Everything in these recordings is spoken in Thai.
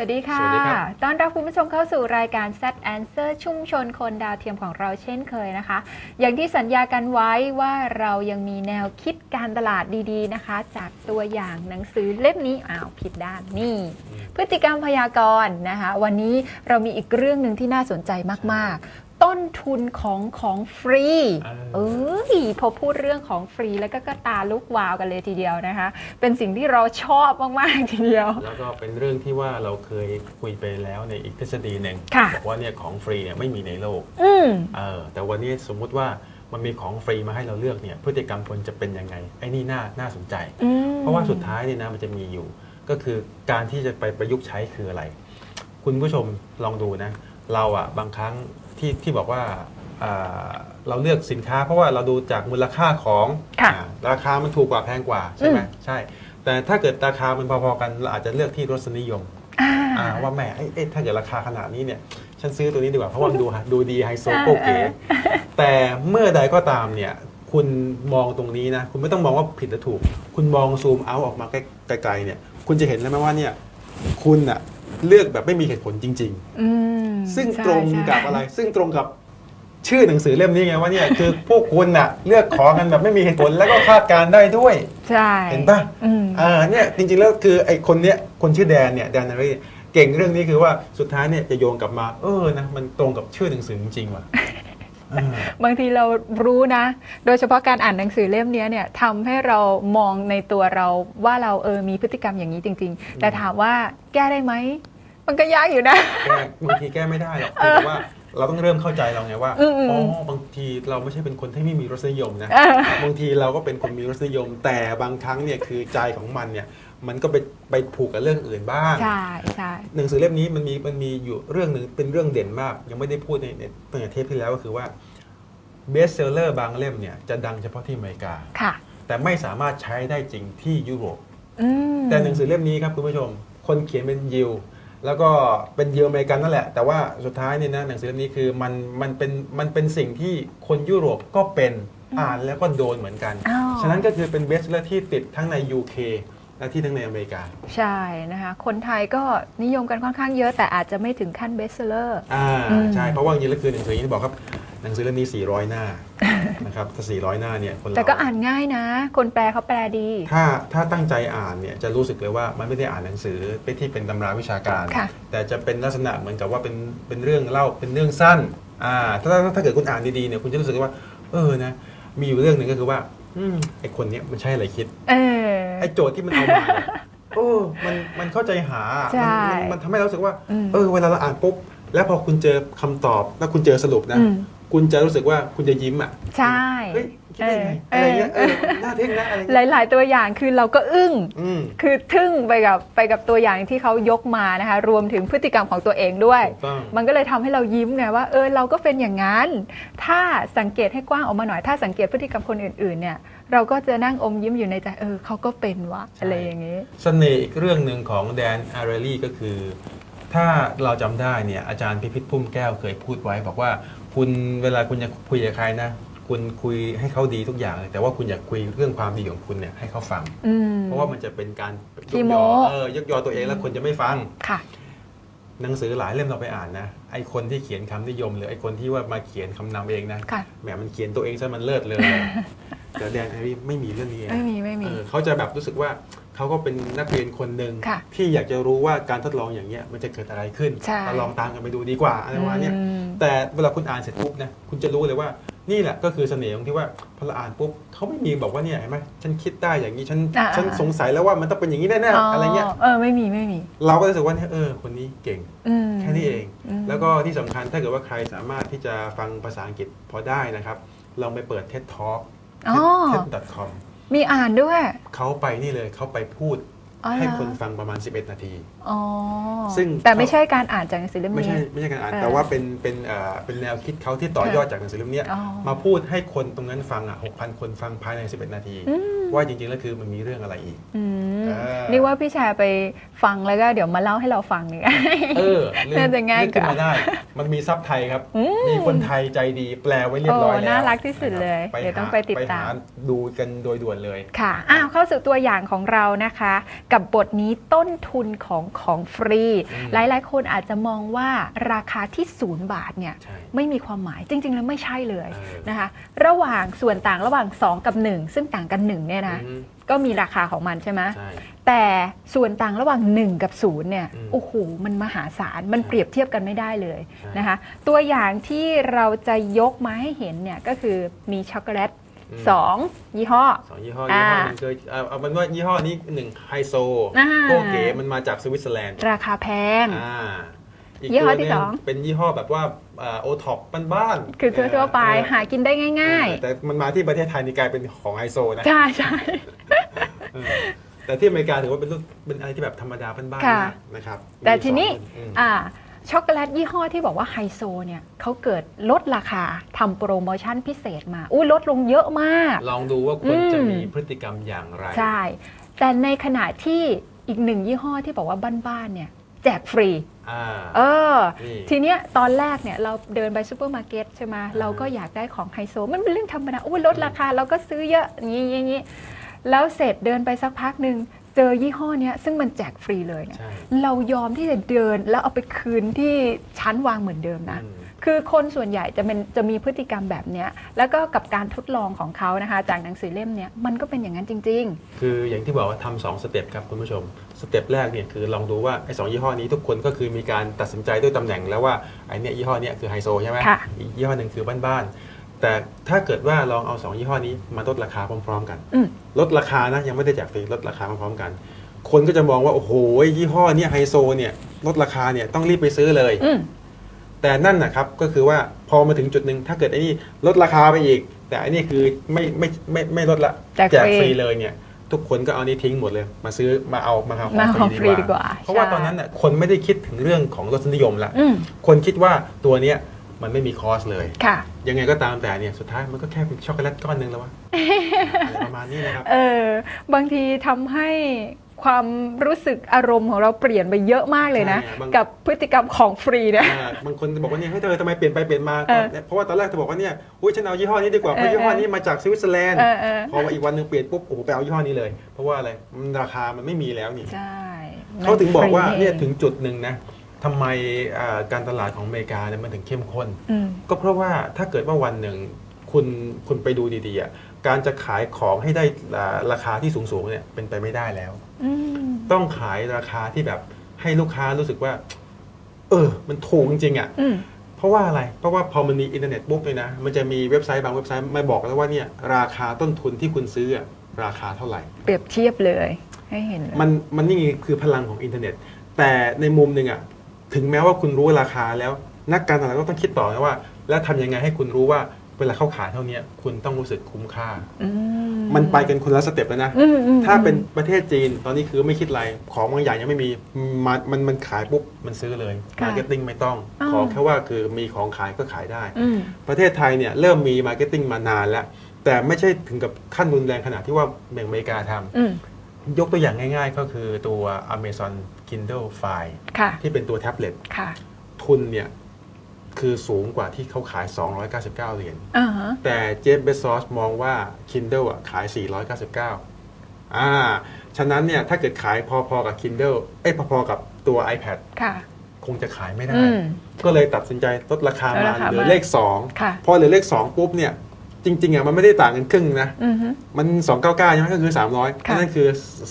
วัสดีค่ะสวัสดีครับต้อนรับคุณผู้ชมเข้าสู่รายการ Set Answer ชุ่มชนคนดาวเทียมของเราเช่นเคยนะคะ อย่างที่สัญญากันไว้ว่าเรายังมีแนวคิดการตลาดดีๆนะคะ จากตัวอย่างหนังสือเล่มนี้ อ้าวผิดด้านนี่ พฤติกรรมพยากรณ์นะคะ วันนี้เรามีอีกเรื่องหนึ่งที่น่าสนใจมากๆ ต้นทุนของของฟรีเออเอ้ยพอพูดเรื่องของฟรีแล้วก็ก็ตาลุกวาวกันเลยทีเดียวนะคะ เป็นสิ่งที่เราชอบมาก ๆ ทีเดียว แล้วก็เป็นเรื่องที่ว่าเราเคยคุยไปแล้วในอีกทฤษฎีหนึ่งค่ะบอกว่าเนี่ยของฟรีเนี่ยไม่มีในโลกอืมเออแต่วันนี้สมมุติว่ามันมีของฟรีมาให้เราเลือกเนี่ยพฤติกรรมคนจะเป็นยังไงไอ้นี่น่าน่าสนใจอืมเพราะว่าสุดท้ายเนี่ยนะมันจะมีอยู่ ก็คือการที่จะไปประยุกต์ใช้คืออะไร คุณผู้ชมลองดูนะ เราอะบางครั้ง ที่ที่บอกว่าอ่าเราเลือกสินค้าเพราะว่าเราดูจากมูลค่าของค่ะอ่าราคามันถูกกว่าแพงกว่าใช่ไหมอืม ใช่ แต่ถ้าเกิดราคามันพอๆกันเราอาจจะเลือกที่รสนิยมอ่า อ่าว่าแหมเอ้ยเอ้ยถ้าเกิดราคาขนาดนี้เนี่ยฉันซื้อตัวนี้ดีกว่าเพราะว่ามันดูฮะดูดีไฮโซโกเก๋อ่าแต่เมื่อใดก็ตามเนี่ยคุณมองตรงนี้นะคุณไม่ต้องมองว่าผิดหรือถูก คุณมองซูมเอาออกมาไกลๆเนี่ยคุณจะเห็นแล้วไหมว่าเนี่ยคุณอะ เลือกแบบไม่มีเหตุผลจริงอืมๆซึ่งใช่ตรงใช่กับอะไร ซึ่งตรงกับชื่อหนังสือเล่มนี้ไงว่าเนี่ยคือพวกคุณอะเลือกของกันแบบไม่มีเหตุผลแล้วก็คาดการณ์ได้ด้วย ใช่เห็นปะอืมอ่าเนี่ยจริงๆแล้วคือไอ้คนเนี้ยคนชื่อแดนเนี่ยแดนนารีเก่งเรื่องนี้คือว่าสุดท้ายเนี่ยจะโยงกลับมา เออนะมันตรงกับชื่อหนังสือจริงๆว่ะเออบางทีเรารู้นะ โดยเฉพาะการอ่านหนังสือเล่มนี้เนี่ยทำให้เรามองในตัวเราว่าเราเออมีพฤติกรรมอย่างนี้จริง ๆ แต่ถามว่าแก้ได้ไหม มันก็ยากอยู่นะ แก้บางทีแก้ไม่ได้หรอกแต่ว่าเราต้องเริ่มเข้าใจเราไงว่า อืมอืมอ๋อบางทีเราไม่ใช่เป็นคนที่ไม่มีรสนิยมนะบางทีเราก็เป็นคนมีรสนิยม แต่บางครั้งเนี่ยคือใจของมันเนี่ย มันก็ไปไปผูกกับเรื่องอื่นบ้าง ใช่ใช่หนังสือเล่มนี้มันมีมันมีอยู่เรื่องหนึ่งเป็นเรื่องเด่นมาก ยังไม่ได้พูดในในตั้งแต่เทปที่แล้วก็คือว่าเบสเซลเลอร์บางเล่มเนี่ยจะดังเฉพาะที่อเมริกา ค่ะ แต่ไม่สามารถใช้ได้จริงที่ยุโรป อืมแต่หนังสือเล่มนี้ครับคุณผู้ชม คนเขียนเป็นยิว แล้วก็เป็นยิวอเมริกันนั่นแหละ แต่ว่าสุดท้ายเนี่ยนะหนังสือเล่มนี้คือมันมันเป็นมันเป็นสิ่งที่คนยุโรปก็เป็นอ่านแล้วก็โดนเหมือนกันอ้าวฉะนั้นก็คือเป็นเบสเซลเลอร์ที่ติดทั้งใน UK และที่ทั้งในอเมริกา ใช่นะคะ คนไทยก็นิยมกันค่อนข้างเยอะแต่อาจจะไม่ถึงขั้นเบสเซอร์อ่าอืมใช่เพราะว่าจริงๆแล้วคือหนังสืออย่างที่บอกครับ หนังสือเล่มนี้ 400 หน้านะครับถ้า 400 หน้าเนี่ยคนเราแต่ก็อ่านง่ายนะ คนแปลเขาแปลดี ถ้าถ้าตั้งใจอ่านเนี่ยจะรู้สึกเลยว่ามันไม่ได้อ่านหนังสือไปที่เป็นตำราวิชาการ ค่ะ แต่จะเป็นลักษณะเหมือนกับว่าเป็นเป็นเรื่องเล่าเป็นเรื่องสั้นอ่าถ้าถ้าถ้าเกิดคุณอ่านดีๆเนี่ยคุณจะรู้สึกว่า เออนะ มีอยู่เรื่องหนึ่งก็คือว่าอืมไอคนเนี้ยมันใช่อะไรคิด เออ ไอโจทย์ที่มันเอามาเนี่ยโอ้ มัน มันเข้าใจหา ใช่มันมันมันทำให้เรารู้สึกว่า อืมเออ เวลาเราอ่านปุ๊บ แล้วพอคุณเจอคำตอบ แล้วคุณเจอสรุปนะ อืม คุณจะรู้สึกว่าคุณจะยิ้มอะใช่เฮ้ยคิดได้ไงเออออะไรเงี้ยเออน่าเท่งนะอะไรหเงี้ยลาย ๆ ตัวอย่างคือเราก็อึ้งอืมคือทึ่งไปกับไปกับตัวอย่างที่เขายกมานะคะรวมถึงพฤติกรรมของตัวเองด้วยถูกต้องมันก็เลยทำให้เรายิ้มไงว่าเออเราก็เป็นอย่างนั้น ถ้าสังเกตให้กว้างออกมาหน่อยถ้าสังเกตพฤติกรรมคนอื่น ๆ เนี่ยเราก็จะนั่งอมยิ้มอยู่ในใจเออเขาก็เป็นวะอะไรอย่างนี้เสน่ห์อีกเรื่องหนึ่งของแดนอาร์เรลี่ก็คือ ถ้าเราจำได้เนี่ยอาจารย์พิพิธพุ่มแก้วเคยพูดไว้ บอกว่า คุณเวลาคุณจะคุยกับใครนะ คุณคุยให้เขาดีทุกอย่างเลยแต่ว่าคุณอยากคุยเรื่องความดีของคุณเนี่ยให้เขาฟัง อืม เพราะว่ามันจะเป็นการยขี้กโม้ ยอเออยกยอตัวเองแล้วคนจะไม่ฟัง ค่ะ หนังสือหลายเล่มเราไปอ่านนะไอคนที่เขียนคำนิยม หรือไอคนที่ว่ามาเขียนคำนำเองนะค่ะ แหมมันเขียนตัวเองซะมันเลิศเลย แต่แดนอาร์เรลี่ไม่มีเรื่องนี้นะไม่มีไม่มี เออเขาจะแบบรู้สึกว่า เขาก็เป็นนักเรียนคนหนึ่งค่ะที่อยากจะรู้ว่าการทดลองอย่างเงี้ยมันจะเกิดอะไรขึ้นใช่เราลองตามกันไปดูดีกว่าอะไรประมาณเนี้ย อืม แต่เวลาคุณอ่านเสร็จปุ๊บนะคุณจะรู้เลยว่านี่แหละก็คือเสน่ห์ของที่ว่าพอเราอ่านปุ๊บเขาไม่มีบอกว่าเนี่ยเห็นไหมฉันคิดได้อย่างนี้ฉันอ่า ฉันสงสัยแล้วว่ามันต้องเป็นอย่างนี้แน่ๆอะไรเงี้ยเออไม่มีไม่มีเราก็รู้สึกว่าเนี่ยเออคนนี้เก่งอืม แค่นี้เอง อืม แล้วก็ที่สำคัญถ้าเกิดว่าใครสามารถที่จะฟังภาษาอังกฤษพอได้นะครับลองไปเปิด TED Talk อ๋อ TED.com มีอ่านด้วย เขาไปนี่เลยเขาไปพูดอ๋อให้เหรอคนฟังประมาณ 11 นาที อ๋อซึ่ง แต่ไม่ใช่การอ่านจากหนังสือเล่มไม่นี้ใช่ไม่ใช่การอ่าน เออแต่ว่าเป็นเป็นเอ่อเป็นแนวคิดเขาที่ต่อยอดจากหนังสือเล่มเนี้ยอ๋อ มาพูดให้คนตรงนั้นฟังอะ6,000 คนฟังภายใน 11 นาที อืม ว่าจริงๆแล้วคือมันมีเรื่องอะไรอีกอืมอ่านี่นี่ว่าพี่แชร์ไปฟังแล้วก็เดี๋ยวมาเล่าให้เราฟังเนี่ยเออเรื่องน่าจะง่ายเรื่องขึ้นกว่ามาได้ มันมีซับไทยครับอืมมีคนไทยใจดีแปลไว้เรียบร้อยโอ้แล้วน่ารักที่สุดเลยนะครับเดี๋ยวต้องไปติดตามหดูกันโดยด่วนเลยค่ะอ้าวเข้าสู่ตัวอย่างของเรานะคะ กับบทนี้ต้นทุนของของฟรีอืมหลายๆ คนอาจจะมองว่าราคาที่ศูนย์บาทเนี่ยใช่ไม่มีความหมายจริง ๆ แล้วไม่ใช่เลยเออนะคะ ระหว่างส่วนต่างระหว่าง 2 กับ 1 ซึ่งต่างกัน1เนี่ยนะอืมก็มีราคาของมันใช่ไหมใช่ แต่ส่วนต่างระหว่าง 1 กับ0เนี่ยอืมโอ้โหมันมหาศาลมันใช่ เปรียบเทียบกันไม่ได้เลยใช่นะคะตัวอย่างที่เราจะยกมาให้เห็นเนี่ยก็คือมีช็อกโกแลตมสองยี่ห้อ สองยี่ห้อยี่ห้ออ่าหนึงเคยเอาเอาเป็นว่ายี่ห้อนี้หนึ่งไฮโซอ่า โก้เก๋มันมาจากสวิตเซอร์แลนด์ราคาแพง อ่าอีกยี่ห้อตัวที่หนึสอง เป็นยี่ห้อแบบว่า โอท็อปบ้านๆคือทั่วๆไปเออหากินได้ง่ายเออแต่มันมาที่ประเทศไทยนี่กลายเป็นของไฮโซนะๆใช่ใช่เออแต่ที่อเมริกาถือว่าเป็นรุ่นเป็นอะไรที่แบบธรรมดาบ้านๆค่ะมากนะครับแต่มีทีนี้สองรุ่อืมอ่าช็อกโกแลตยี่ห้อที่บอกว่าไฮโซเนี่ยเขาเกิดลดราคาทำโปรโมชั่นพิเศษมาอุ้ยลดลงเยอะมาก ลองดูว่าคุณอืมจะมีพฤติกรรมอย่างไร ใช่ แต่ในขณะที่อีกหนึ่งยี่ห้อที่บอกว่าบ้านๆเนี่ยแจกฟรีอ่า เออ นี่ทีเนี้ยตอนแรกเนี่ยเราเดินไปซูเปอร์มาร์เก็ตใช่ไหมอ่าเราก็อยากได้ของไฮโซ มันเป็นเรื่องธรรมดาอุ้ยลดราคาเราก็ซื้อเยอะอย่างนี้อย่างนี้แล้วเสร็จเดินไปสักพักหนึ่งเจอยี่ห้อเนี้ยซึ่งมันแจกฟรีเลยเนี่ยใช่ เรายอมที่จะเดินแล้วเอาไปคืนที่ชั้นวางเหมือนเดิมนะ อืม คือคนส่วนใหญ่จะเป็นจะมีพฤติกรรมแบบเนี้ยแล้วก็กับการทดลองของเขานะคะจากหนังสือเล่มเนี้ยมันก็เป็นอย่างนั้นจริง คืออย่างที่บอกว่าทำสองสเต็ปครับคุณผู้ชม สเต็ปแรกเนี่ยคือลองดูว่าไอ้สองยี่ห้อนี้ทุกคนก็คือมีการตัดสินใจด้วยตำแหน่งแล้วว่าไอ้เนี่ยยี่ห้อเนี้ยคือไฮโซใช่ไหมค่ะ อีกยี่ห้อหนึ่งคือบ้านๆแต่ถ้าเกิดว่าลองเอาสองยี่ห้อนี้มาลดราคาพร้อมๆกันอืม ลดราคานะยังไม่ได้แจกฟรีลดราคาพร้อมๆกัน คนก็จะมองว่า โอ้โหยี่ห้อเนี้ไฮโซเนี่ยลดราคาเนี่ยต้องรีบไปซื้อเลยๆอืม แต่นั่นนะครับก็คือว่าพอมาถึงจุดหนึ่งถ้าเกิดไอ้นี่ลดราคาไปอีก แต่อันนี้คือไม่ไม่ไม่ไม่ลดละแจกฟรีฟรีเลยเนี่ย ทุกคนก็เอานี้ทิ้งหมดเลย มาซื้อมาเอามาเอาขมาองของฟฟรีรีดีดีกกว่าว่า เพราะว่าใช่ตอนนั้นน่ะคนไม่ได้คิดถึงเรื่องของรสนิยมละอืมคนคิดว่าตัวเนี้ยมันไม่มีคอสเลยค่ะ ยังไงก็ตามแต่เนี่ยสุดท้ายมันก็แค่เป็นช็อกโกแลตก้อนหนึงแล้ววะอะไรประมาณนี้นะครับเออบางทีทำให้ ความรู้สึกอารมณ์ของเราเปลี่ยนไปเยอะมากเลยนะ ใช่บาง กับพฤติกรรมของฟรีเนี่ย อ่าบางคนจะบอกว่าเนี่ยให้ยเธอทำไมเปลี่ยนไปเปลี่ยนมาเออเพราะว่าตอนแรกเธอบอกว่าเนี่ยอุ้ยฉันเอายี่ห้อนี้ดีกว่าเพราะเออยี่ห้อนี้มาจากสวิตเซอร์แลนด์เออเออ พอมาอีกวันหนึ่งเปลี่ยนปุ๊บโอ้โหไปเอายี่ห้อนี้เลย เพราะว่าอะไรมันราคามันไม่มีแล้วนี่ ใช่เขาถึงบอกว่าฟรีเนี่ยองถึงจุดหนึ่งนะทำไมอ่าการตลาดของอเมริกาเนี่ยมันถึงเข้มข้น อืม ก็เพราะว่าถ้าเกิดว่าวันหนึ่งคุณคุณไปดูดีๆอะ การจะขายของให้ได้อ่าราคาที่สูงๆเนี่ยเป็นไปไม่ได้แล้วอืมต้องขายราคาที่แบบให้ลูกค้ารู้สึกว่า เออ มันถูกจริงๆอะอืมเพราะว่าอะไร เพราะว่าพอมันมีอินเทอร์เน็ตปุ๊บเลยนะ มันจะมีเว็บไซต์บางเว็บไซต์มาบอกแล้วว่าเนี่ย ราคาต้นทุนที่คุณซื้ออะราคาเท่าไหร่ เปรียบเทียบเลย ให้เห็นเลยมันมันนี่คือพลังของอินเทอร์เน็ต แต่ในมุมหนึ่งอะถึงแม้ว่าคุณรู้ราคาแล้ว นักการตลาดก็ต้องคิดต่อนะว่า แล้วทำยังไงให้คุณรู้ว่า เวลาเข้าขายเท่าเนี้ยคุณต้องรู้สึกคุ้มค่าอืมันไปกันคนละสเต็ปแล้วนะอืมอืมถ้าเป็นประเทศจีนตอนนี้คือไม่คิดอะไร ของบางอย่างยังไม่มีมันมันมันขายปุ๊บ มันซื้อเลยค่ะมาร์เก็ตติ้งไม่ต้องอ้าวขอแค่ว่าคือมีของขายก็ขายได้อืมประเทศไทยเนี่ยเริ่มมีมาร์เก็ตติ้งมานานแล้ว แต่ไม่ใช่ถึงกับขั้นรุนแรงขนาดที่ว่าอย่างอเมริกาทอืมำยกตัวอย่างง่าย ๆ ก็คือตัว Amazon Kindle Fire ค่ะที่เป็นตัวแท็บเล็ตค่ะทุนเนี่ย คือสูงกว่าที่เขาขาย 299 เหรียญอ่าฮะแต่เจฟเบซอสมองว่า Kindle อะขาย 499 อ่า ฉะนั้นเนี่ยถ้าเกิดขายพอๆกับ Kindle เอ้ยพอๆกับตัว iPad ค่ะคงจะขายไม่ได้อืมก็เลยตัดสินใจลดราคาลดมาราคาเหลือมาเลขค่ะ2พอเหลือเลข 2 ปุ๊บเนี่ย จริง ๆอะมันไม่ได้ต่างกันครึ่งนะอือฮึมัน 299ใช่ไหมก็คือ 300ค่ะนั่นคือ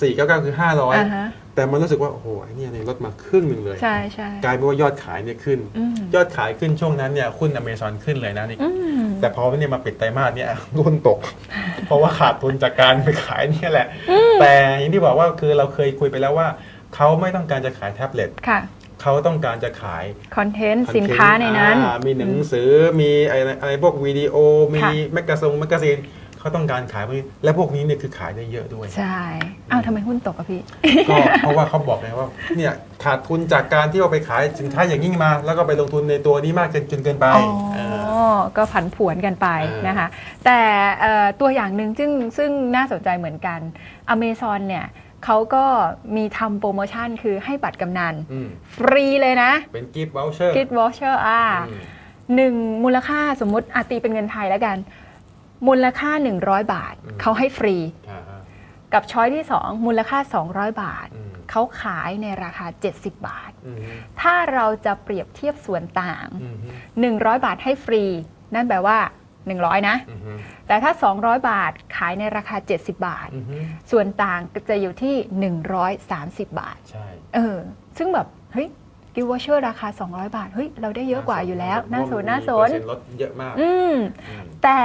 499 คืออ่าฮะ500 แต่มันรู้สึกว่าโอ้โหไอ้เนี่ยเนี่ยลดมาครึ่งหนึ่งเลย ใช่ใช่กลายเป็นว่ายอดขายเนี่ยขึ้นอืมยอดขายขึ้นช่วงนั้นเนี่ยหุ้นอเมซอนขึ้นเลยนะนี่อืมแต่พอเนี่ยมาปิดไตรมาสเนี่ยหุ้นตก เพราะว่าขาดทุนจากการไปขายเนี่ยแหละ แต่อย่างที่บอกว่าคือเราเคยคุยไปแล้วว่าเขาไม่ต้องการจะขายแท็บเล็ตค่ะเขาต้องการจะขายคอนเทนต์คอสินค้าในนั้นอ่ามีหนังสือมีอะไรอะไรพวกวิดีโอมีค่ะแมกกาซงแมกกาซีน เขาต้องการขายพวกนี้และพวกนี้เนี่ยคือขายได้เยอะด้วย ใช่ อ้าวทำไมหุ้นตกอะพี่ ก็เพราะว่าเขาบอกไงว่าเนี่ยขาดทุนจากการที่เอาไปขายสินค้าอย่างยิ่งมา แล้วก็ไปลงทุนในตัวนี้มากจนจนเกินไปอ๋อเออ ก็ผันผวนกันไปเออนะคะ แต่เอ่อตัวอย่างหนึ่งซึ่งซึ่งน่าสนใจเหมือนกัน อเมซอนเนี่ยเขาก็มีทำโปรโมชั่นคือให้บัตรกำนัน อืมฟรีเลยนะเป็นกิฟต์วอลเชอร์กิฟต์วอชเชอร์อ่า หนึ่งมูลค่าสมมุติอาตีเป็นเงินไทยแล้วกัน มูลค่า 100 บาทอืมเขาให้ฟรีอ่าฮะกับช้อยที่ 2 มูลค่า 200 บาทอืมเขาขายในราคา 70 บาทอืมถ้าเราจะเปรียบเทียบส่วนต่างอืม100 บาทให้ฟรี นั่นแปลว่า 100 นะอืมอืมแต่ถ้า 200 บาทขายในราคา 70 บาทอืมส่วนต่างจะอยู่ที่ 130 บาทใช่เออซึ่งแบบเฮ้ยกิวเชอร์ราคา 200 บาท เฮ้ย เราได้เยอะกว่าอยู่แล้ว น่าสนน่าสนเปอร์เซ็นต์ลดเยอะมาก อืมอืมแต่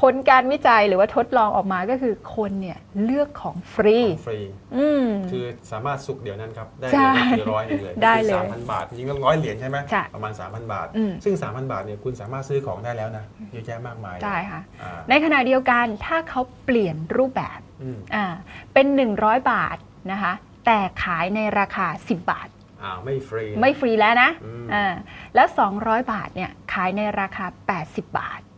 ผลการวิจัยหรือว่าทดลองออกมาก็คือคนเนี่ยเลือกของฟรีของฟรี อืม คือสามารถสุกเดี๋ยวนั้นครับ ได้ใช่เลยกี่ร้อยหนึ่งเลยได้เลยสามพันบาท จริงๆก็ร้อยเหรียญใช่ไหมใช่ประมาณ 3,000 บาท อืม ซึ่ง 3,000 บาทเนี่ยคุณสามารถซื้อของได้แล้วนะเยอะแยะมากมายใช่ค่ะ อ่าในขณะเดียวกันถ้าเขาเปลี่ยนรูปแบบอืมอ่าเป็น 100 บาทนะคะ แต่ขายในราคา 10 บาท อ่าไม่ฟรี ไม่ฟรีแล้วนะอืม อ่าแล้ว 200 บาทเนี่ยขายในราคา 80 บาทอ่า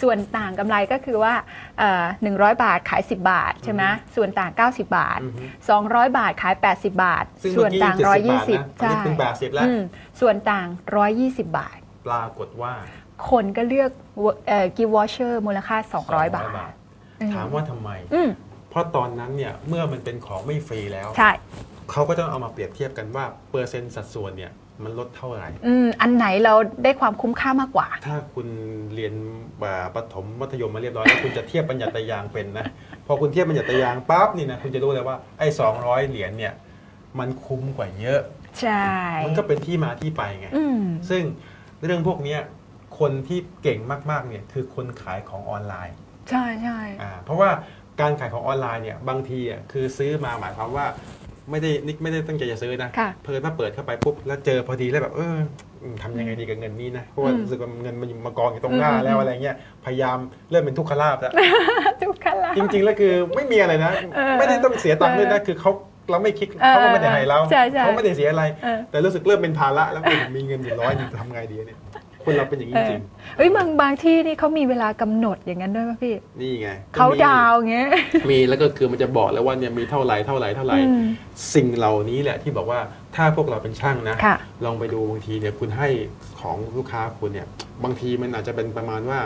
ส่วนต่างกำไรก็คือว่าเอ่อ100 บาทขาย 10 บาทใช่ไหมส่วนต่าง 90 บาท อือฮึ 200 บาทขาย 80 บาตซึ่งส่วนต่าง เมื่อกี้70 120บาทนะตอนนี้เป็น80แล้ว อืมส่วนต่าง 120 บาท ปรากฏว่าคนก็เลือกกิฟต์วอชเชอร์มูลค่า 200 บาท อืม ถามว่าทำไม อืมเพราะตอนนั้นเนี่ยเมื่อมันเป็นของไม่ฟรีแล้ว ใช่ เขาก็จะเอามาเปรียบเทียบกันว่าเปอร์เซ็นต์สัดส่วนเนี่ย มันลดเท่าไหร่ อืมอันไหนเราได้ความคุ้มค่ามากกว่า ถ้าคุณเรียนแบบประถมมัธยมมาเรียบร้อยแล้วคุณจะเทียบบัญญัติยางเป็นนะ พอคุณเทียบบัญญัติยางปั๊บนี่นะคุณจะรู้เลยว่าไอ้200เหรียญเนี่ยมันคุ้มกว่าเยอะ ใช่ มันก็เป็นที่มาที่ไปไง อืม ซึ่งเรื่องพวกเนี้ยคนที่เก่งมากๆเนี่ยคือคนขายของออนไลน์ใช่ใช่ อ่าเพราะว่าการขายของออนไลน์เนี่ยบางทีอะคือซื้อมาหมายความว่า ไม่ได้นิกไม่ได้ตั้งใจจะซื้อนะค่ะ เพลินมาเปิดเข้าไปปุ๊บแล้วเจอพอดีแล้วแบบเอออืมทำยังไงดีกับเงินนี้นะเพราะว่าอืมรู้สึกว่าเงินมันมากองอยู่ตรงหน้าอืม แล้วอะไรเงี้ยพยายามเริ่มเป็นทุกขลาบแล้ว ทุกขั้นละจริงๆแล้วคือไม่มีอะไรนะ เออไม่ได้ต้องเสียตังค์ด้วยนะคือเขาเราไม่คิดเออเขาก็ไม่ได้ให้เราใช่ใช่ เขาไม่ได้เสียอะไร เออ แต่รู้สึกเริ่มเป็นภาระแล้วผมมีเงินอยู่ร้อยหนึงทำไงดีเนี่ย คนเราเป็นอย่างนี้จริงเฮ้ยบางบางที่นี่เขามีเวลากำหนดอย่างนั้นด้วยป่ะพี่ นี่ไงเขาก็มีดาวน์อย่างเงี้ย มีแล้วก็คือมันจะบอกแล้วว่าเนี่ยมีเท่าไหร่เท่าไหร่เท่าไหร่อืมสิ่งเหล่านี้แหละที่บอกว่าถ้าพวกเราเป็นช่างนะค่ะลองไปดูบางทีเนี่ยคุณให้ของลูกค้าคุณเนี่ย บางทีมันอาจจะเป็นประมาณว่า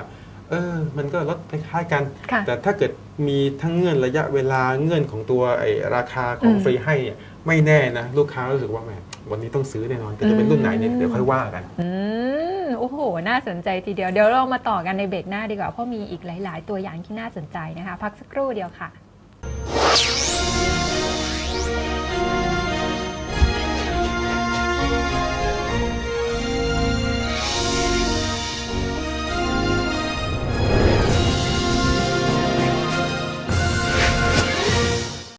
เออ มันก็ลดคล้ายๆกันค่ะแต่ถ้าเกิดมีทั้งเงื่อนระยะเวลาเงื่อนของตัวไอ้ราคาของอืมฟรีให้เนี่ยไม่แน่นะ ลูกค้ารู้สึกว่าแหมวันนี้ต้องซื้อแน่นอนแต่จะเป็นรุ่นไหนเนี่ยอืมเดี๋ยวค่อยว่ากันอืม โอ้โห น่าสนใจทีเดียว เดี๋ยวเรามาต่อกันในเบรกหน้าดีกว่า เพราะมีอีกหลาย ๆ ตัวอย่างที่น่าสนใจนะคะ พักสักครู่เดียวค่ะ